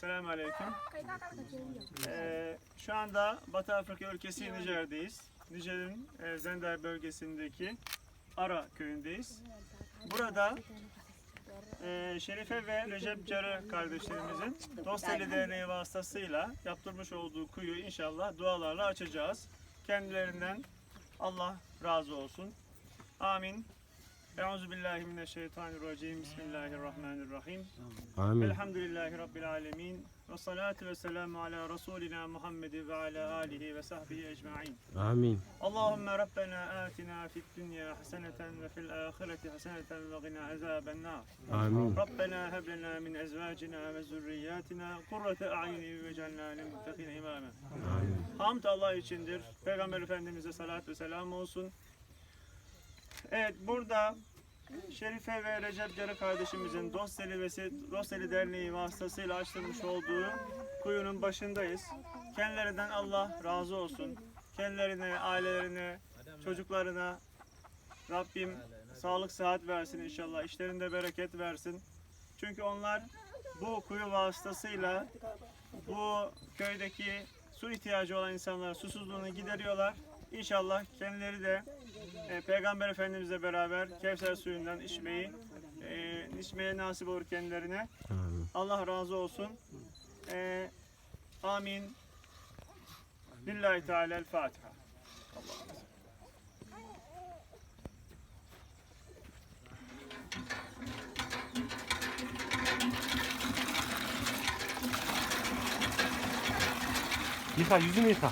Selamun Aleyküm. Ee, şu anda Batı Afrika ülkesi Nijer'deyiz. Nijer'in e, Zender bölgesindeki Ara köyündeyiz. Burada e, Şerife ve Recep Carı kardeşlerimizin Dosteli Derneği vasıtasıyla yaptırmış olduğu kuyu inşallah dualarla açacağız. Kendilerinden Allah razı olsun. Amin. Euzu billahi mineşşeytanirracim. Bismillahirrahmanirrahim. Amin. Elhamdülillahi Rabbil alemin. Ve salatu ve selamu ala Resulina Muhammed ve ala alihi ve sahbihi ecma'in. Amin. Allahümme Rabbena atina fid dünya haseneten ve fil ahireti haseneten ve gina azaben nar. Amin. Rabbena heb lena min ezvacina ve zürriyatina kurrate a'yuni ve cenna lil muttakine imama. Amin. Hamd Allah içindir. Peygamber Efendimiz'e salat ve selam olsun. Evet burada Şerife ve Recep Carı kardeşimizin Dosteli ve Dosteli Derneği vasıtasıyla açtırmış olduğu kuyunun başındayız. Kendilerinden Allah razı olsun. Kendilerine, ailelerine, çocuklarına Rabbim sağlık sıhhat versin inşallah. İşlerinde bereket versin. Çünkü onlar bu kuyu vasıtasıyla bu köydeki su ihtiyacı olan insanların susuzluğunu gideriyorlar. İnşallah kendileri de e, Peygamber Efendimizle beraber Kevser suyundan içmeyi e, içmeye nasip olur kendilerine. Amin. Allah razı olsun. E, amin. Lillahi Teala el Fatiha. 鱼子鱼子。